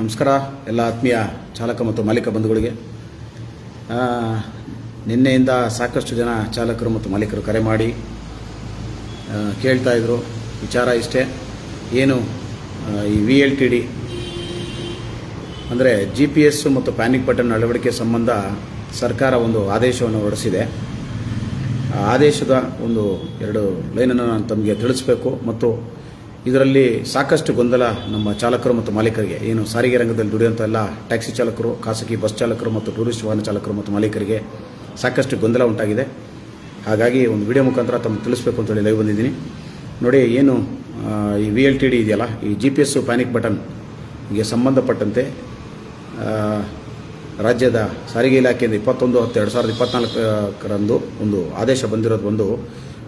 ನಮಸ್ಕಾರ, ಎಲ್ಲ ಆತ್ಮೀಯ ಚಾಲಕ ಮತ್ತು ಮಾಲೀಕ ಬಂಧುಗಳಿಗೆ. ನಿನ್ನೆಯಿಂದ ಸಾಕಷ್ಟು ಜನ ಚಾಲಕರು ಮತ್ತು ಮಾಲೀಕರು ಕರೆ ಮಾಡಿ ಕೇಳ್ತಾಯಿದ್ರು ವಿಚಾರ ಇಷ್ಟೇ. ಏನು ಈ ವಿ ಎಲ್ ಟಿ ಡಿ ಅಂದರೆ ಜಿ ಪಿ ಎಸ್ಸು ಮತ್ತು ಪ್ಯಾನಿಕ್ ಬಟನ್ ಅಳವಡಿಕೆ ಸಂಬಂಧ ಸರ್ಕಾರ ಒಂದು ಆದೇಶವನ್ನು ಹೊರಡಿಸಿದೆ. ಆ ಆದೇಶದ ಒಂದು ಎರಡು ಲೈನನ್ನು ನಾನು ತಮಗೆ ತಿಳಿಸಬೇಕು. ಮತ್ತು ಇದರಲ್ಲಿ ಸಾಕಷ್ಟು ಗೊಂದಲ ನಮ್ಮ ಚಾಲಕರು ಮತ್ತು ಮಾಲೀಕರಿಗೆ. ಏನು ಸಾರಿಗೆ ರಂಗದಲ್ಲಿ ದುಡಿಯುವಂಥ ಎಲ್ಲ ಟ್ಯಾಕ್ಸಿ ಚಾಲಕರು, ಖಾಸಗಿ ಬಸ್ ಚಾಲಕರು ಮತ್ತು ಟೂರಿಸ್ಟ್ ವಾಹನ ಚಾಲಕರು ಮತ್ತು ಮಾಲೀಕರಿಗೆ ಸಾಕಷ್ಟು ಗೊಂದಲ ಉಂಟಾಗಿದೆ. ಹಾಗಾಗಿ ಒಂದು ವಿಡಿಯೋ ಮುಖಾಂತರ ತಮಗೆ ತಿಳಿಸ್ಬೇಕು ಅಂತೇಳಿ ಲೈವ್ ಬಂದಿದ್ದೀನಿ. ನೋಡಿ, ಏನು ಈ ವಿ ಎಲ್ ಟಿ ಡಿ ಇದೆಯಲ್ಲ, ಈ ಜಿ ಪಿ ಎಸ್ಸು ಪ್ಯಾನಿಕ್ ಬಟನ್ಗೆ ಸಂಬಂಧಪಟ್ಟಂತೆ ರಾಜ್ಯದ ಸಾರಿಗೆ ಇಲಾಖೆಯಿಂದ ಇಪ್ಪತ್ತೊಂದು ಹತ್ತು ಎರಡು ಸಾವಿರದ ಇಪ್ಪತ್ನಾಲ್ಕರಂದು ಒಂದು ಆದೇಶ ಬಂದಿರೋದು ಒಂದು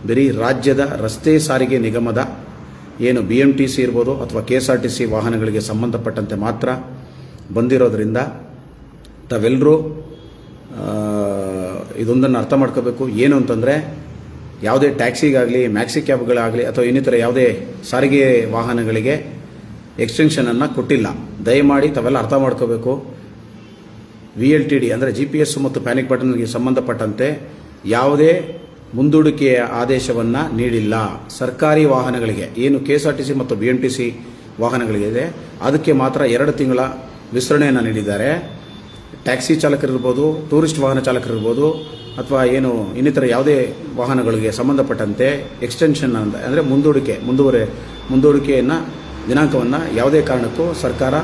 ಬರೀ ರಾಜ್ಯದ ರಸ್ತೆ ಸಾರಿಗೆ ನಿಗಮದ ಏನು ಬಿ ಎಂ ಟಿ ಸಿ ಇರ್ಬೋದು ಅಥವಾ K S R T C ವಾಹನಗಳಿಗೆ ಸಂಬಂಧಪಟ್ಟಂತೆ ಮಾತ್ರ ಬಂದಿರೋದ್ರಿಂದ ತಾವೆಲ್ಲರೂ ಇದೊಂದನ್ನು ಅರ್ಥ ಮಾಡ್ಕೋಬೇಕು. ಏನು ಅಂತಂದರೆ, ಯಾವುದೇ ಟ್ಯಾಕ್ಸಿಗಾಗಲಿ, ಮ್ಯಾಕ್ಸಿ ಕ್ಯಾಬ್ಗಳಾಗಲಿ ಅಥವಾ ಇನ್ನಿತರ ಯಾವುದೇ ಸಾರಿಗೆ ವಾಹನಗಳಿಗೆ ಎಕ್ಸ್ಟೆನ್ಷನನ್ನು ಕೊಟ್ಟಿಲ್ಲ. ದಯಮಾಡಿ ತಾವೆಲ್ಲ ಅರ್ಥ ಮಾಡ್ಕೋಬೇಕು. ವಿ ಎಲ್ ಟಿ ಡಿ ಅಂದರೆ ಜಿ ಪಿ ಎಸ್ ಮತ್ತು ಪ್ಯಾನಿಕ್ ಬಟನ್ಗೆ ಸಂಬಂಧಪಟ್ಟಂತೆ ಯಾವುದೇ ಮುಂದೂಡಿಕೆಯ ಆದೇಶವನ್ನು ನೀಡಿಲ್ಲ. ಸರ್ಕಾರಿ ವಾಹನಗಳಿಗೆ, ಏನು K S R T C ಮತ್ತು ಬಿ ಎಂ ಟಿ ಸಿ ವಾಹನಗಳಿಗಿದೆ, ಅದಕ್ಕೆ ಮಾತ್ರ ಎರಡು ತಿಂಗಳ ವಿಸ್ತರಣೆಯನ್ನು ನೀಡಿದ್ದಾರೆ. ಟ್ಯಾಕ್ಸಿ ಚಾಲಕರಿರ್ಬೋದು, ಟೂರಿಸ್ಟ್ ವಾಹನ ಚಾಲಕರಿರ್ಬೋದು, ಅಥವಾ ಏನು ಇನ್ನಿತರ ಯಾವುದೇ ವಾಹನಗಳಿಗೆ ಸಂಬಂಧಪಟ್ಟಂತೆ ಎಕ್ಸ್ಟೆನ್ಷನ್ ಅಂದರೆ ಮುಂದೂಡಿಕೆ, ಮುಂದುವರೆ, ಮುಂದೂಡಿಕೆಯನ್ನು, ದಿನಾಂಕವನ್ನು ಯಾವುದೇ ಕಾರಣಕ್ಕೂ ಸರ್ಕಾರ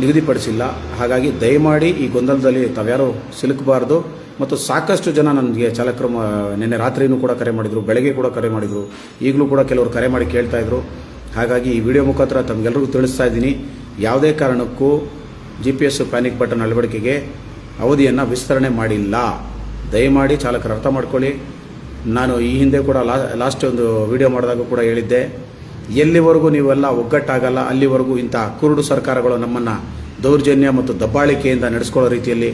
ನಿಗದಿಪಡಿಸಿಲ್ಲ. ಹಾಗಾಗಿ ದಯಮಾಡಿ ಈ ಗೊಂದಲದಲ್ಲಿ ತಾವ್ಯಾರು ಸಿಲುಕಬಾರ್ದು. ಮತ್ತು ಸಾಕಷ್ಟು ಜನ ನನಗೆ ಚಾಲಕರು ನಿನ್ನೆ ರಾತ್ರಿನೂ ಕೂಡ ಕರೆ ಮಾಡಿದರು, ಬೆಳಗ್ಗೆ ಕೂಡ ಕರೆ ಮಾಡಿದರು. ಈಗಲೂ ಕೂಡ ಕೆಲವರು ಕರೆ ಮಾಡಿ ಕೇಳ್ತಾ ಇದ್ರು. ಹಾಗಾಗಿ ಈ ವಿಡಿಯೋ ಮುಖಾಂತರ ತಮಗೆಲ್ಲರಿಗೂ ತಿಳಿಸ್ತಾ ಇದ್ದೀನಿ. ಯಾವುದೇ ಕಾರಣಕ್ಕೂ G P S panic button ಅಳವಡಿಕೆಗೆ ಅವಧಿಯನ್ನು ವಿಸ್ತರಣೆ ಮಾಡಿಲ್ಲ. ದಯಮಾಡಿ ಚಾಲಕರು ಅರ್ಥ ಮಾಡ್ಕೊಳ್ಳಿ. ನಾನು ಈ ಹಿಂದೆ ಕೂಡ ಲಾಸ್ಟ್ ಒಂದು ವಿಡಿಯೋ ಮಾಡಿದಾಗ ಕೂಡ ಹೇಳಿದ್ದೆ. ಎಲ್ಲಿವರೆಗೂ ನೀವೆಲ್ಲ ಒಗ್ಗಟ್ಟಾಗಲ್ಲ, ಅಲ್ಲಿವರೆಗೂ ಇಂಥ ಕುರುಡು ಸರ್ಕಾರಗಳು ನಮ್ಮನ್ನು ದೌರ್ಜನ್ಯ ಮತ್ತು ದಬ್ಬಾಳಿಕೆಯಿಂದ ನಡೆಸ್ಕೊಳ್ಳೋ ರೀತಿಯಲ್ಲಿ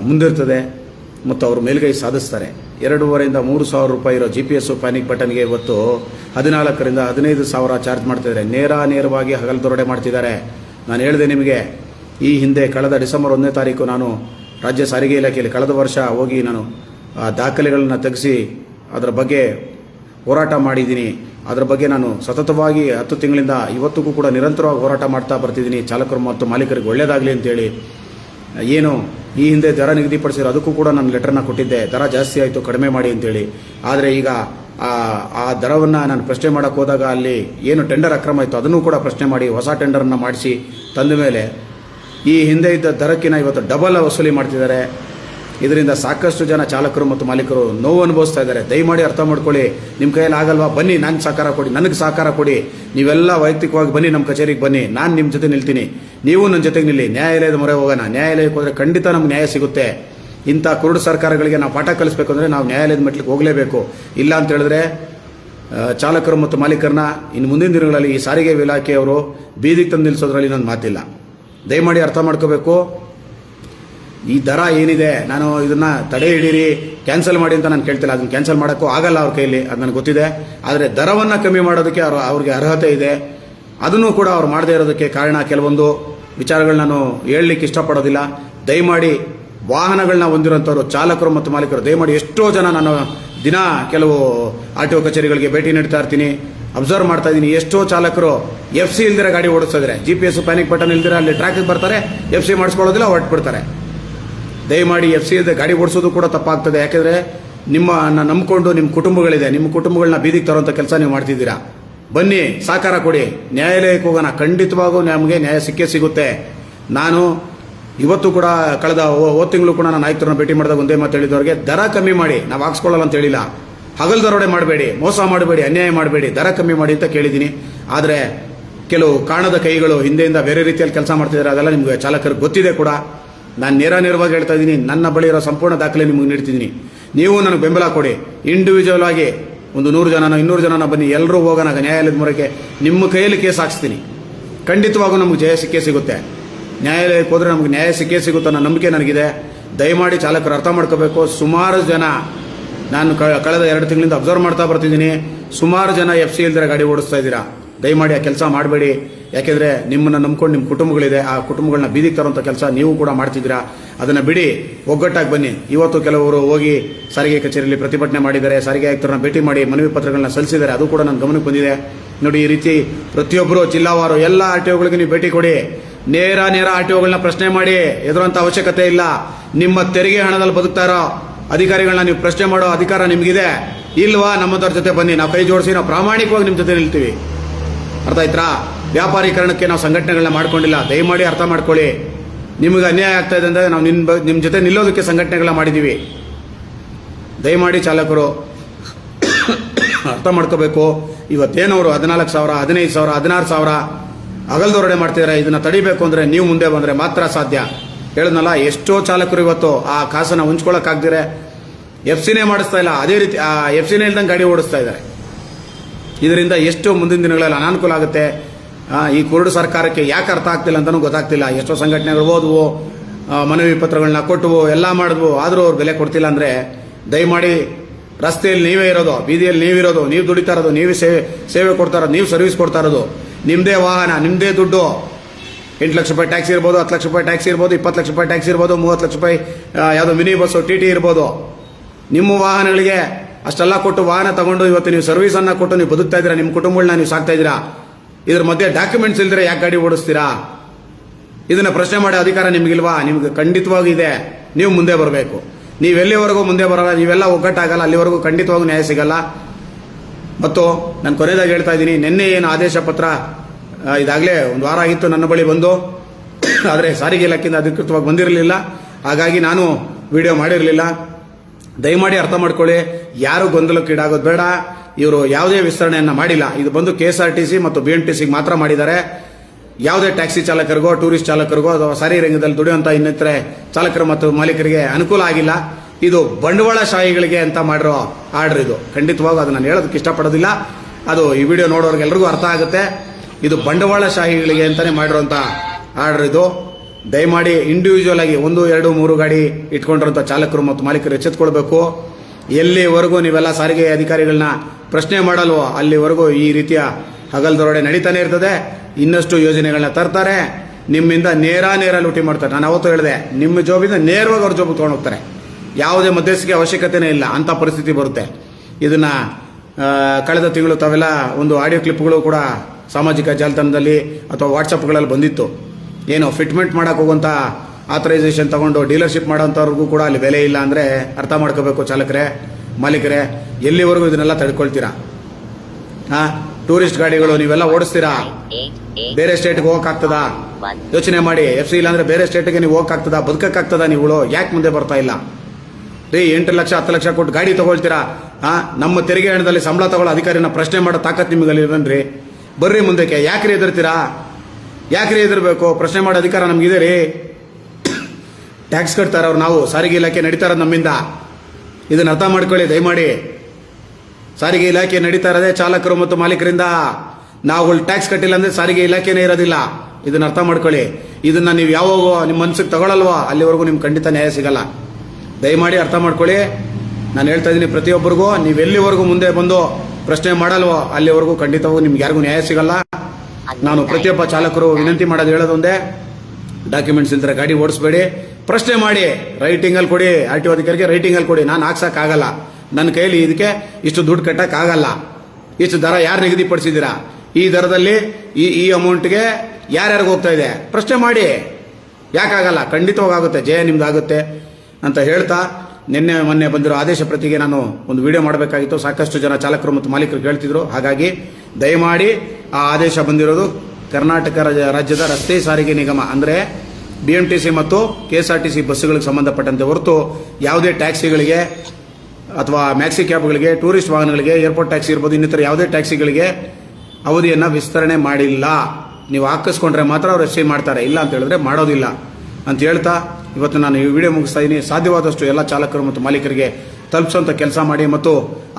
ಮುಂದಿರ್ತದೆ ಮತ್ತು ಅವರು ಮೇಲುಗೈ ಸಾಧಿಸ್ತಾರೆ. ಎರಡೂವರೆಯಿಂದ ಮೂರು ಸಾವಿರ ರೂಪಾಯಿ ಇರೋ ಜಿ ಪಿ ಎಸ್ ಪ್ಯಾನಿಕ್ ಬಟನ್ಗೆ ಇವತ್ತು ಹದಿನಾಲ್ಕರಿಂದ ಹದಿನೈದು ಸಾವಿರ ಚಾರ್ಜ್ ಮಾಡ್ತಿದ್ದಾರೆ. ನೇರ ನೇರವಾಗಿ ಹಗಲು ದೊರಡೆ ಮಾಡ್ತಿದ್ದಾರೆ. ನಾನು ಹೇಳಿದೆ ನಿಮಗೆ, ಈ ಹಿಂದೆ ಕಳೆದ ಡಿಸೆಂಬರ್ ಒಂದನೇ ತಾರೀಕು ನಾನು ರಾಜ್ಯ ಸಾರಿಗೆ ಇಲಾಖೆಯಲ್ಲಿ ಕಳೆದ ವರ್ಷ ಹೋಗಿ ನಾನು, ಆ, ದಾಖಲೆಗಳನ್ನು ತೆಗೆಸಿ ಅದರ ಬಗ್ಗೆ ಹೋರಾಟ ಮಾಡಿದ್ದೀನಿ. ಅದರ ಬಗ್ಗೆ ನಾನು ಸತತವಾಗಿ ಹತ್ತು ತಿಂಗಳಿಂದ ಇವತ್ತಿಗೂ ಕೂಡ ನಿರಂತರವಾಗಿ ಹೋರಾಟ ಮಾಡ್ತಾ ಬರ್ತಿದ್ದೀನಿ. ಚಾಲಕರು ಮತ್ತು ಮಾಲೀಕರಿಗೆ ಒಳ್ಳೆಯದಾಗಲಿ ಅಂತೇಳಿ. ಏನು ಈ ಹಿಂದೆ ದರ ನಿಗದಿಪಡಿಸಿರೋ ಅದಕ್ಕೂ ಕೂಡ ನಾನು ಲೆಟರ್ನ ಕೊಟ್ಟಿದ್ದೆ. ದರ ಜಾಸ್ತಿ ಆಯಿತು, ಕಡಿಮೆ ಮಾಡಿ ಅಂತೇಳಿ. ಆದರೆ ಈಗ ಆ ದರವನ್ನು ನಾನು ಪ್ರಶ್ನೆ ಮಾಡೋಕ್ಕೆ ಹೋದಾಗ ಅಲ್ಲಿ ಏನು ಟೆಂಡರ್ ಅಕ್ರಮ ಇತ್ತು, ಅದನ್ನು ಕೂಡ ಪ್ರಶ್ನೆ ಮಾಡಿ, ಹೊಸ ಟೆಂಡರನ್ನು ಮಾಡಿಸಿ ತಂದ ಮೇಲೆ ಈ ಹಿಂದೆ ಇದ್ದ ದರಕ್ಕಿಂತ ಇವತ್ತು ಡಬಲ್ ವಸೂಲಿ ಮಾಡ್ತಿದ್ದಾರೆ. ಇದರಿಂದ ಸಾಕಷ್ಟು ಜನ ಚಾಲಕರು ಮತ್ತು ಮಾಲೀಕರು ನೋವು ಅನುಭವಿಸ್ತಾ ಇದ್ದಾರೆ. ದಯಮಾಡಿ ಅರ್ಥ ಮಾಡ್ಕೊಳ್ಳಿ. ನಿಮ್ಮ ಕೈಯಲ್ಲಿ ಆಗಲ್ವಾ? ಬನ್ನಿ ನಂಗೆ ಸಹಕಾರ ಕೊಡಿ. ನನಗೆ ಸಹಕಾರ ಕೊಡಿ. ನೀವೆಲ್ಲ ವೈಯಕ್ತಿಕವಾಗಿ ಬನ್ನಿ, ನಮ್ಮ ಕಚೇರಿಗೆ ಬನ್ನಿ. ನಾನು ನಿಮ್ಮ ಜೊತೆ ನಿಲ್ತೀನಿ. ನೀವು ನನ್ನ ಜೊತೆಗೆ ನಿಲ್ಲಿ. ನ್ಯಾಯಾಲಯದ ಮೊರೆ ಹೋಗೋಣ. ನ್ಯಾಯಾಲಯಕ್ಕೆ ಹೋದರೆ ಖಂಡಿತ ನಮ್ಗೆ ನ್ಯಾಯ ಸಿಗುತ್ತೆ. ಇಂಥ ಕುರುಡು ಸರ್ಕಾರಗಳಿಗೆ ನಾವು ಪಾಠ ಕಲಿಸ್ಬೇಕು ಅಂದರೆ ನಾವು ನ್ಯಾಯಾಲಯದ ಮೆಟ್ಲಿಗೆ ಹೋಗಲೇಬೇಕು. ಇಲ್ಲ ಅಂತ ಹೇಳಿದ್ರೆ ಚಾಲಕರು ಮತ್ತು ಮಾಲೀಕರನ್ನ ಇನ್ನು ಮುಂದಿನ ದಿನಗಳಲ್ಲಿ ಈ ಸಾರಿಗೆ ಇಲಾಖೆಯವರು ಬೀದಿಗೆ ತಂದು ನಿಲ್ಲಿಸೋದ್ರಲ್ಲಿ ನನ್ನ ಮಾತಿಲ್ಲ. ದಯಮಾಡಿ ಅರ್ಥ ಮಾಡ್ಕೋಬೇಕು. ಈ ದರ ಏನಿದೆ? ನಾನು ಇದನ್ನ ತಡೆ ಹಿಡೀರಿ ಕ್ಯಾನ್ಸಲ್ ಮಾಡಿ ಅಂತ ನಾನು ಕೇಳ್ತಿಲ್ಲ. ಅದನ್ನ ಕ್ಯಾನ್ಸಲ್ ಮಾಡೋಕ್ಕೂ ಆಗಲ್ಲ ಅವ್ರ ಕೈಯಲ್ಲಿ ಅದು ನನಗೆ ಗೊತ್ತಿದೆ. ಆದರೆ ದರವನ್ನು ಕಮ್ಮಿ ಮಾಡೋದಕ್ಕೆ ಅವ್ರ ಅವ್ರಿಗೆ ಅರ್ಹತೆ ಇದೆ. ಅದನ್ನು ಕೂಡ ಅವ್ರು ಮಾಡದೇ ಇರೋದಕ್ಕೆ ಕಾರಣ ಕೆಲವೊಂದು ವಿಚಾರಗಳು ನಾನು ಹೇಳಲಿಕ್ಕೆ ಇಷ್ಟಪಡೋದಿಲ್ಲ. ದಯಮಾಡಿ ವಾಹನಗಳನ್ನ ಹೊಂದಿರುವಂಥವ್ರು ಚಾಲಕರು ಮತ್ತು ಮಾಲೀಕರು, ದಯಮಾಡಿ ಎಷ್ಟೋ ಜನ ನಾನು ದಿನ ಕೆಲವು ಆರ್ ಟಿ ಒ ಕಚೇರಿಗಳಿಗೆ ಭೇಟಿ ನೀಡ್ತಾ ಇರ್ತೀನಿ. ಅಬ್ಸರ್ವ್ ಮಾಡ್ತಾ ಇದ್ದೀನಿ. ಎಷ್ಟೋ ಚಾಲಕರು ಎಫ್ ಸಿ ಇಲ್ದಿರ ಗಾಡಿ ಓಡಿಸ್ತಾ ಇದ್ದಾರೆ G P S panic button ಇಲ್ದಿರ ಅಲ್ಲಿ ಟ್ರಾಕಿಗೆ ಬರ್ತಾರೆ ಎಫ್ ಸಿ ಮಾಡಿಸ್ಕೊಳ್ಳೋದಿಲ್ಲ, ಹೊರಟ್ಬಿಡ್ತಾರೆ. ದಯಮಾಡಿ ಎಫ್ ಸಿ ಗಾಡಿ ಓಡಿಸೋದು ಕೂಡ ತಪ್ಪಾಗ್ತದೆ. ಯಾಕೆಂದರೆ ನಿಮ್ಮ ನಂಬಿಕೊಂಡು ನಿಮ್ಮ ಕುಟುಂಬಗಳಿದೆ. ನಿಮ್ಮ ಕುಟುಂಬಗಳನ್ನ ಬೀದಿಗೆ ತರುವಂತ ಕೆಲಸ ನೀವು ಮಾಡ್ತಿದ್ದೀರಾ? ಬನ್ನಿ, ಸಹಕಾರ ಕೊಡಿ. ನ್ಯಾಯಾಲಯಕ್ಕೆ ಹೋಗೋಣ. ಖಂಡಿತವಾಗೂ ನಮಗೆ ನ್ಯಾಯ ಸಿಕ್ಕೇ ಸಿಗುತ್ತೆ. ನಾನು ಇವತ್ತು ಕೂಡ ಕಳೆದ ಓ ತಿಂಗಳು ಕೂಡ ನಾನು ಆಯುಕ್ತರನ್ನ ಭೇಟಿ ಮಾಡಿದಾಗ ಒಂದೇ ಮಾತು ಹೇಳಿದವರಿಗೆ, ದರ ಕಮ್ಮಿ ಮಾಡಿ. ನಾವು ಹಾಕ್ಸ್ಕೊಳ್ಳಲ್ಲ ಅಂತ ಹೇಳಿಲ್ಲ. ಹಗಲ್ ದರೋಡೆ ಮಾಡಬೇಡಿ. ಮೋಸ ಮಾಡಬೇಡಿ. ಅನ್ಯಾಯ ಮಾಡಬೇಡಿ. ದರ ಕಮ್ಮಿ ಮಾಡಿ ಅಂತ ಕೇಳಿದ್ದೀನಿ. ಆದರೆ ಕೆಲವು ಕಾಣದ ಕೈಗಳು ಹಿಂದೆಯಿಂದ ಬೇರೆ ರೀತಿಯಲ್ಲಿ ಕೆಲಸ ಮಾಡ್ತಿದ್ದಾರೆ ಅದೆಲ್ಲ ನಿಮಗೆ ಚಾಲಕರಿಗೆ ಗೊತ್ತಿದೆ ಕೂಡ. ನಾನು ನೇರ ನೇರವಾಗಿ ಹೇಳ್ತಾ ಇದ್ದೀನಿ, ನನ್ನ ಬಳಿ ಇರೋ ಸಂಪೂರ್ಣ ದಾಖಲೆ ನಿಮಗೆ ನೀಡ್ತಿದ್ದೀನಿ. ನೀವು ನನಗೆ ಬೆಂಬಲ ಕೊಡಿ. ಇಂಡಿವಿಜುವಲ್ ಆಗಿ ಒಂದು ನೂರು ಜನನ, ಇನ್ನೂರು ಜನನ ಬನ್ನಿ ಎಲ್ಲರೂ ಹೋಗೋಣ ನ್ಯಾಯಾಲಯದ ಮೂರಕ್ಕೆ ನಿಮ್ಮ ಕೈಯಲ್ಲಿ ಕೇಸ್ ಹಾಕ್ಸ್ತೀನಿ. ಖಂಡಿತವಾಗೂ ನಮಗೆ ಜಯ ಸಿಕ್ಕೇ ಸಿಗುತ್ತೆ. ನ್ಯಾಯಾಲಯಕ್ಕೆ ಹೋದರೆ ನಮಗೆ ನ್ಯಾಯ ಸಿಕ್ಕೇ ಸಿಗುತ್ತೆ ಅನ್ನೋ ನಂಬಿಕೆ ನನಗಿದೆ. ದಯಮಾಡಿ ಚಾಲಕರು ಅರ್ಥ ಮಾಡ್ಕೋಬೇಕು. ಸುಮಾರು ಜನ ನಾನು ಕಳೆದ ಎರಡು ತಿಂಗಳಿಂದ ಅಬ್ಸರ್ವ್ ಮಾಡ್ತಾ ಬರ್ತಿದ್ದೀನಿ. ಸುಮಾರು ಜನ ಎಫ್ ಸಿ ಇಲ್ದಿರ ಗಾಡಿ ಓಡಿಸ್ತಾ ಇದ್ದೀರಾ. ದಯಮಾಡಿ ಆ ಕೆಲಸ ಮಾಡಬೇಡಿ. ಯಾಕೆಂದ್ರೆ ನಿಮ್ಮನ್ನ ನಂಬ್ಕೊಂಡು ನಿಮ್ಮ ಕುಟುಂಬಗಳಿದೆ, ಆ ಕುಟುಂಬಗಳನ್ನ ಬೀದಿಗೆ ತರುವಂತ ಕೆಲಸ ನೀವು ಕೂಡ ಮಾಡ್ತಿದ್ದೀರಾ? ಅದನ್ನ ಬಿಡಿ, ಒಗ್ಗಟ್ಟಾಗಿ ಬನ್ನಿ. ಇವತ್ತು ಕೆಲವರು ಹೋಗಿ ಸಾರಿಗೆ ಕಚೇರಿಯಲ್ಲಿ ಪ್ರತಿಭಟನೆ ಮಾಡಿದ್ದಾರೆ, ಸಾರಿಗೆ ಆಯುಕ್ತರನ್ನ ಭೇಟಿ ಮಾಡಿ ಮನವಿ ಪತ್ರಗಳನ್ನ ಸಲ್ಲಿಸಿದ್ದಾರೆ. ಅದು ಕೂಡ ನನ್ನ ಗಮನಕ್ಕೆ ಬಂದಿದೆ. ನೋಡಿ, ಈ ರೀತಿ ಪ್ರತಿಯೊಬ್ಬರು ಜಿಲ್ಲಾವಾರು, ಎಲ್ಲ ಆರ್ ಟಿ ಒಗಳಿಗೆ ನೀವು ಭೇಟಿ ಕೊಡಿ. ನೇರ ನೇರ ಆರ್ ಟಿ ಒಗಳನ್ನ ಪ್ರಶ್ನೆ ಮಾಡಿ. ಎದುರಂತ ಅವಶ್ಯಕತೆ ಇಲ್ಲ. ನಿಮ್ಮ ತೆರಿಗೆ ಹಣದಲ್ಲಿ ಬದುಕ್ತಾರೋ ಅಧಿಕಾರಿಗಳನ್ನ ನೀವು ಪ್ರಶ್ನೆ ಮಾಡೋ ಅಧಿಕಾರ ನಿಮಗಿದೆ. ಇಲ್ವಾ ನಮ್ಮದವ್ರ ಜೊತೆ ಬನ್ನಿ. ನಾವು ಕೈ ಜೋಡಿಸಿ, ನಾವು ಪ್ರಾಮಾಣಿಕವಾಗಿ ನಿಮ್ಮ ಜೊತೆ ನಿಲ್ತೀವಿ. ಅರ್ಥ ಆಯ್ತಾ ವ್ಯಾಪಾರೀಕರಣಕ್ಕೆ ನಾವು ಸಂಘಟನೆಗಳನ್ನ ಮಾಡ್ಕೊಂಡಿಲ್ಲ. ದಯಮಾಡಿ ಅರ್ಥ ಮಾಡ್ಕೊಳ್ಳಿ. ನಿಮಗೆ ಅನ್ಯಾಯ ಆಗ್ತಾ ಇದೆ ಅಂದರೆ ನಾವು ನಿಮ್ಮ ನಿಮ್ಮ ಜೊತೆ ನಿಲ್ಲೋದಕ್ಕೆ ಸಂಘಟನೆಗಳನ್ನ ಮಾಡಿದ್ದೀವಿ ದಯಮಾಡಿ ಚಾಲಕರು, ಅರ್ಥ ಮಾಡ್ಕೋಬೇಕು. ಇವತ್ತೇನವರು ಹದಿನಾಲ್ಕು ಸಾವಿರ, ಹದಿನೈದು ಸಾವಿರ, ಹದಿನಾರು ಸಾವಿರ ಅಗಲ್ದೊರಡೆ ಮಾಡ್ತಿದ್ದಾರೆ ಇದನ್ನು ತಡಿಬೇಕು ಅಂದರೆ ನೀವು ಮುಂದೆ ಬಂದರೆ ಮಾತ್ರ ಸಾಧ್ಯ. ಹೇಳಿದ್ನಲ್ಲ, ಎಷ್ಟೋ ಚಾಲಕರು ಇವತ್ತು ಆ ಕಾಸನ್ನ ಉಂಚ್ಕೊಳಕ್ಕಾಗ್ದಿರೆ. ಎಫ್ ಸಿನೇ ಮಾಡಿಸ್ತಾ ಇಲ್ಲ. ಅದೇ ರೀತಿ, ಆ ಎಫ್ ಸಿನೇ ಇಲ್ದಂಗೆ ಗಾಡಿ ಓಡಿಸ್ತಾ ಇದ್ದಾರೆ. ಇದರಿಂದ ಎಷ್ಟು ಮುಂದಿನ ದಿನಗಳಲ್ಲಿ ಅನಾನುಕೂಲ ಆಗುತ್ತೆ. ಈ ಕುರುಡು ಸರ್ಕಾರಕ್ಕೆ ಯಾಕೆ ಅರ್ಥ ಆಗ್ತಿಲ್ಲ ಅಂತಲೂ ಗೊತ್ತಾಗ್ತಿಲ್ಲ. ಎಷ್ಟೋ ಸಂಘಟನೆಗಳು ಓದುವು ಮನವಿ ಪತ್ರಗಳನ್ನ ಕೊಟ್ಟವು, ಎಲ್ಲ ಮಾಡಿದ್ವು, ಆದರೂ ಅವ್ರು ಬೆಲೆ ಕೊಡ್ತಿಲ್ಲ ಅಂದರೆ ದಯಮಾಡಿ ರಸ್ತೆಯಲ್ಲಿ ನೀವೇ ಇರೋದು, ಬೀದಿಯಲ್ಲಿ ನೀವಿರೋದು ನೀವು ದುಡಿತಾ ಇರೋದು, ನೀವೇ ಸೇವೆ ಸೇವೆ ಕೊಡ್ತಾ ಇರೋದು, ನೀವು ಸರ್ವಿಸ್ ಕೊಡ್ತಾ ಇರೋದು ನಿಮ್ಮದೇ ವಾಹನ ನಿಮ್ಮದೇ ದುಡ್ಡು. ಎಂಟು ಲಕ್ಷ ರೂಪಾಯಿ ಟ್ಯಾಕ್ಸಿ ಇರ್ಬೋದು, ಹತ್ತು ಲಕ್ಷ ರೂಪಾಯಿ ಟ್ಯಾಕ್ಸಿ ಇರ್ಬೋದು, ಇಪ್ಪತ್ತು ಲಕ್ಷ ರೂಪಾಯಿ ಟ್ಯಾಕ್ಸಿ ಇರ್ಬೋದು, ಮೂವತ್ತು ಲಕ್ಷ ರೂಪಾಯಿ ಯಾವುದೋ ಮಿನಿ ಬಸ್ಸು, ಟಿ ಟಿ ಇರ್ಬೋದು. ನಿಮ್ಮ ವಾಹನಗಳಿಗೆ ಅಷ್ಟೆಲ್ಲ ಕೊಟ್ಟು ವಾಹನ ತಗೊಂಡು ಇವತ್ತು ನೀವು ಸರ್ವಿಸನ್ನು ಕೊಟ್ಟು ನೀವು ಬದುಕ್ತಾ ಇದ್ದೀರಾ, ನಿಮ್ಮ ಕುಟುಂಬಗಳನ್ನ ನೀವು ಸಾಕ್ತಾ ಇದ್ದೀರಾ? ಇದ್ರ ಮಧ್ಯೆ ಡಾಕ್ಯುಮೆಂಟ್ಸ್ ಇಲ್ದ್ರೆ ಯಾಕೆ ಗಾಡಿ ಓಡಿಸ್ತೀರಾ? ಇದನ್ನ ಪ್ರಶ್ನೆ ಮಾಡೋ ಅಧಿಕಾರ ನಿಮಗಿಲ್ವಾ? ನಿಮ್ಗೆ ಖಂಡಿತವಾಗಿ ಇದೆ. ನೀವು ಮುಂದೆ ಬರಬೇಕು. ನೀವು ಎಲ್ಲಿವರೆಗೂ ಮುಂದೆ ಬರಲ್ಲ, ನೀವೆಲ್ಲ ಒಗ್ಗಟ್ಟಾಗಲ್ಲ, ಅಲ್ಲಿವರೆಗೂ ಖಂಡಿತವಾಗೂ ನ್ಯಾಯ ಸಿಗಲ್ಲ. ಮತ್ತು ನಾನು ಕೊನೆಯದಾಗಿ ಹೇಳ್ತಾ ಇದ್ದೀನಿ, ನಿನ್ನೆ ಏನು ಆದೇಶ ಪತ್ರ ಇದಾಗಲೇ ಒಂದು ವಾರ ಆಗಿತ್ತು ನನ್ನ ಬಳಿ ಬಂದು. ಆದರೆ ಸಾರಿಗೆ ಇಲಾಖೆಯಿಂದ ಅಧಿಕೃತವಾಗಿ ಬಂದಿರಲಿಲ್ಲ. ಹಾಗಾಗಿ ನಾನು ವಿಡಿಯೋ ಮಾಡಿರಲಿಲ್ಲ. ದಯಮಾಡಿ ಅರ್ಥ ಮಾಡ್ಕೊಳ್ಳಿ, ಯಾರು ಗೊಂದಲಕ್ಕೀಡಾಗೋದು ಬೇಡ. ಇವರು ಯಾವುದೇ ವಿಸ್ತರಣೆಯನ್ನು ಮಾಡಿಲ್ಲ. ಇದು ಬಂದು K S R T C ಮತ್ತು ಬಿ ಎಂ ಟಿ ಸಿಗೆ ಮಾತ್ರ ಮಾಡಿದ್ದಾರೆ. ಯಾವುದೇ ಟ್ಯಾಕ್ಸಿ ಚಾಲಕರಿಗೋ, ಟೂರಿಸ್ಟ್ ಚಾಲಕರಿಗೋ ಅಥವಾ ಸಾರಿ ರಂಗದಲ್ಲಿ ದುಡಿಯುವಂಥ ಇನ್ನಿತರೆ ಚಾಲಕರು ಮತ್ತು ಮಾಲೀಕರಿಗೆ ಅನುಕೂಲ ಆಗಿಲ್ಲ. ಇದು ಬಂಡವಾಳಶಾಹಿಗಳಿಗೆ ಅಂತ ಮಾಡಿರೋ ಆರ್ಡರ್ ಇದು. ಖಂಡಿತವಾಗೂ ಅದು ನಾನು ಹೇಳೋದಕ್ಕೆ ಇಷ್ಟಪಡೋದಿಲ್ಲ. ಅದು ಈ ವಿಡಿಯೋ ನೋಡೋರ್ಗೆ ಎಲ್ರಿಗೂ ಅರ್ಥ ಆಗುತ್ತೆ. ಇದು ಬಂಡವಾಳಶಾಹಿಗಳಿಗೆ ಅಂತಲೇ ಮಾಡಿರುವಂಥ ಆರ್ಡರ್ ಇದು. ದಯಮಾಡಿ ಇಂಡಿವಿಜುವಲ್ ಆಗಿ ಒಂದು, ಎರಡು, ಮೂರು ಗಾಡಿ ಇಟ್ಕೊಂಡಿರುವಂಥ ಚಾಲಕರು ಮತ್ತು ಮಾಲೀಕರು ಎಚ್ಚೆತ್ಕೊಳ್ಬೇಕು. ಎಲ್ಲಿವರೆಗೂ ನೀವೆಲ್ಲ ಸಾರಿಗೆ ಅಧಿಕಾರಿಗಳನ್ನ ಪ್ರಶ್ನೆ ಮಾಡಲ್ವೋ ಅಲ್ಲಿವರೆಗೂ ಈ ರೀತಿಯ ಹಗಲ್ ನಡೀತಾನೆ ಇರ್ತದೆ. ಇನ್ನಷ್ಟು ಯೋಜನೆಗಳನ್ನ ತರ್ತಾರೆ. ನಿಮ್ಮಿಂದ ನೇರ ನೇರ ಲೂಟಿ ಮಾಡ್ತಾರೆ. ನಾನು ಅವತ್ತು ಹೇಳಿದೆ, ನಿಮ್ಮ ಜೋಬಿಂದ ನೇರವಾಗಿ ಅವ್ರ ಜೋಬಿಗೆ ತೊಗೊಂಡು ಹೋಗ್ತಾರೆ ಯಾವುದೇ ಮಧ್ಯಸ್ಥಿಕೆ ಅವಶ್ಯಕತೆನೇ ಇಲ್ಲ ಅಂತ ಪರಿಸ್ಥಿತಿ ಬರುತ್ತೆ. ಇದನ್ನ ಕಳೆದ ತಿಂಗಳು ತಾವೆಲ್ಲ ಒಂದು ಆಡಿಯೋ ಕ್ಲಿಪ್ಗಳು ಕೂಡ ಸಾಮಾಜಿಕ ಜಾಲತಾಣದಲ್ಲಿ ಅಥವಾ ವಾಟ್ಸಪ್ಗಳಲ್ಲಿ ಬಂದಿತ್ತು. ಏನು ಫಿಟ್ಮೆಂಟ್ ಮಾಡಕ್ ಹೋಗುವಂತ ಆಥರೈಸೇಷನ್ ತಗೊಂಡು ಡೀಲರ್ಶಿಪ್ ಮಾಡೋಂಥವ್ರಿಗೂ ಕೂಡ ಅಲ್ಲಿ ಬೆಲೆ ಇಲ್ಲ ಅಂದರೆ ಅರ್ಥ ಮಾಡ್ಕೋಬೇಕು ಚಾಲಕರೇ, ಮಾಲೀಕರೇ, ಎಲ್ಲಿವರೆಗೂ ಇದನ್ನೆಲ್ಲ ತಡ್ಕೊಳ್ತೀರಾ? ಹಾ ಟೂರಿಸ್ಟ್ ಗಾಡಿಗಳು ನೀವೆಲ್ಲ ಓಡಿಸ್ತೀರಾ? ಬೇರೆ ಸ್ಟೇಟ್ಗೆ ಹೋಗಕ್ಕಾಗ್ತದ? ಯೋಚನೆ ಮಾಡಿ ಎಫ್ ಸಿ ಇಲ್ಲಾಂದ್ರೆ ಬೇರೆ ಸ್ಟೇಟ್ಗೆ ನೀವು ಹೋಗಕ್ಕಾಗ್ತದ? ಬದುಕಕ್ಕಾಗ್ತದ ನೀವುಗಳು ಯಾಕೆ ಮುಂದೆ ಬರ್ತಾ ಇಲ್ಲ? ರೀ, ಎಂಟು ಲಕ್ಷ, ಹತ್ತು ಲಕ್ಷ ಕೊಟ್ಟು ಗಾಡಿ ತಗೊಳ್ತೀರಾ? ಹಾ, ನಮ್ಮ ತೆರಿಗೆ ಹಣದಲ್ಲಿ ಸಂಬಳ ತಗೊಳ್ಳೋ ಅಧಿಕಾರಿನ ಪ್ರಶ್ನೆ ಮಾಡೋ ತಾಕತ್ ನಿಮಗಲ್ಲಿ ಇರನ್ರಿ ಬರ್ರಿ ಮುಂದಕ್ಕೆ. ಯಾಕ್ರಿ ಎದುರ್ತೀರಾ ಯಾಕ್ರಿ ಎದುರ್ಬೇಕು ಪ್ರಶ್ನೆ ಮಾಡೋ ಅಧಿಕಾರ ನಮ್ಗಿದೆ ರೀ. ಟ್ಯಾಕ್ಸ್ ಕಟ್ತಾರವ್ರು ನಾವು. ಸಾರಿಗೆ ಇಲಾಖೆ ನಡೀತಾರ ನಮ್ಮಿಂದ. ಇದನ್ನ ಅರ್ಥ ಮಾಡ್ಕೊಳ್ಳಿ, ದಯಮಾಡಿ. ಸಾರಿಗೆ ಇಲಾಖೆ ನಡೀತಾ ಇರೋದೇ ಚಾಲಕರು ಮತ್ತು ಮಾಲೀಕರಿಂದ. ನಾವುಗಳು ಟ್ಯಾಕ್ಸ್ ಕಟ್ಟಿಲ್ಲ ಅಂದ್ರೆ ಸಾರಿಗೆ ಇಲಾಖೆನೇ ಇರೋದಿಲ್ಲ. ಇದನ್ನ ಅರ್ಥ ಮಾಡ್ಕೊಳ್ಳಿ. ಇದನ್ನ ನೀವು ಯಾವಾಗ ನಿಮ್ಮ ಮನ್ಸಿಗೆ ತಗೊಳ್ಳಲ್ವಾ, ಅಲ್ಲಿವರೆಗೂ ನಿಮ್ಗೆ ಖಂಡಿತ ನ್ಯಾಯ ಸಿಗಲ್ಲ. ದಯಮಾಡಿ ಅರ್ಥ ಮಾಡ್ಕೊಳ್ಳಿ. ನಾನು ಹೇಳ್ತಾ ಇದ್ದೀನಿ ಪ್ರತಿಯೊಬ್ಬರಿಗೂ, ನೀವು ಎಲ್ಲಿವರೆಗೂ ಮುಂದೆ ಬಂದು ಪ್ರಶ್ನೆ ಮಾಡಲ್ವೋ, ಅಲ್ಲಿವರೆಗೂ ಖಂಡಿತವಾಗೂ ನಿಮ್ಗೆ ಯಾರಿಗೂ ನ್ಯಾಯ ಸಿಗಲ್ಲ. ನಾನು ಪ್ರತಿಯೊಬ್ಬ ಚಾಲಕರು ವಿನಂತಿ ಮಾಡೋದು ಹೇಳೋದೊಂದೇ ಡಾಕ್ಯುಮೆಂಟ್ಸ್ ಇಲ್ದ್ರೆ ಗಾಡಿ ಓಡಿಸ್ಬೇಡಿ. ಪ್ರಶ್ನೆ ಮಾಡಿ ರೈಟಿಂಗ್ ಅಲ್ಲಿ ಕೊಡಿ ಆರ್ ಟಿ ಅಧಿಕಾರಿಗೆ ರೈಟಿಂಗ್ ಅಲ್ಲಿ ಕೊಡಿ. ನಾನು ಹಾಕ್ಸೋಕ್ಕಾಗಲ್ಲ ನನ್ನ ಕೈಲಿ ಇದಕ್ಕೆ ಇಷ್ಟು ದುಡ್ಡು ಕಟ್ಟೋಕ್ಕಾಗಲ್ಲ ಇಷ್ಟು ದರ ಯಾರು ನಿಗದಿಪಡಿಸಿದ್ದೀರಾ? ಈ ದರದಲ್ಲಿ ಈ ಈ ಅಮೌಂಟ್ಗೆ ಯಾರ್ಯಾರಿಗೆ ಹೋಗ್ತಾ ಇದೆ? ಪ್ರಶ್ನೆ ಮಾಡಿ. ಯಾಕಾಗಲ್ಲ ಖಂಡಿತವಾಗುತ್ತೆ ಜಯ ನಿಮ್ದಾಗುತ್ತೆ ಅಂತ ಹೇಳ್ತಾ ನಿನ್ನೆ ಮೊನ್ನೆ ಬಂದಿರೋ ಆದೇಶ ಪ್ರತಿಗೆ ನಾನು ಒಂದು ವಿಡಿಯೋ ಮಾಡಬೇಕಾಗಿತ್ತು. ಸಾಕಷ್ಟು ಜನ ಚಾಲಕರು ಮತ್ತು ಮಾಲೀಕರು ಕೇಳ್ತಿದ್ರು. ಹಾಗಾಗಿ ದಯಮಾಡಿ ಆ ಆದೇಶ ಬಂದಿರೋದು ಕರ್ನಾಟಕ ರಾಜ್ಯ- ರಾಜ್ಯದ ರಸ್ತೆ ಸಾರಿಗೆ ನಿಗಮ. ಅಂದ್ರೆ ಬಿ ಎಂ ಟಿ ಸಿ ಮತ್ತು ಕೆ ಎಸ್ ಬಸ್ಸುಗಳಿಗೆ ಸಂಬಂಧಪಟ್ಟಂತೆ ಹೊರತು ಯಾವುದೇ ಟ್ಯಾಕ್ಸಿಗಳಿಗೆ ಅಥವಾ ಮ್ಯಾಕ್ಸಿ ಕ್ಯಾಬ್ಗಳಿಗೆ ಟೂರಿಸ್ಟ್ ವಾಹನಗಳಿಗೆ ಏರ್ಪೋರ್ಟ್ ಟ್ಯಾಕ್ಸಿ ಇರ್ಬೋದು, ಇನ್ನಿತರ ಯಾವುದೇ ಟ್ಯಾಕ್ಸಿಗಳಿಗೆ ಅವಧಿಯನ್ನು ವಿಸ್ತರಣೆ ಮಾಡಿಲ್ಲ. ನೀವು ಹಾಕಿಸ್ಕೊಂಡ್ರೆ ಮಾತ್ರ ಅವ್ರು ಎಸ್ ಮಾಡ್ತಾರೆ. ಇಲ್ಲ ಅಂತ ಹೇಳಿದ್ರೆ ಮಾಡೋದಿಲ್ಲ ಅಂತ ಹೇಳ್ತಾ ಇವತ್ತು ನಾನು ಈ ವಿಡಿಯೋ ಮುಗಿಸ್ತಾ ಇದ್ದೀನಿ ಸಾಧ್ಯವಾದಷ್ಟು ಎಲ್ಲ ಚಾಲಕರು ಮತ್ತು ಮಾಲೀಕರಿಗೆ ತಲುಪಿಸುವಂತ ಕೆಲಸ ಮಾಡಿ ಮತ್ತು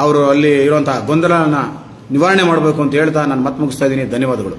ಅವರು ಅಲ್ಲಿ ಇರುವಂತಹ ಗೊಂದಲನ ನಿವಾರಣೆ ಮಾಡಬೇಕು ಅಂತ ಹೇಳ್ತಾ ನಾನು ಮತ್ತೆ ಮುಗಿಸ್ತಾ ಇದ್ದೀನಿ ಧನ್ಯವಾದಗಳು.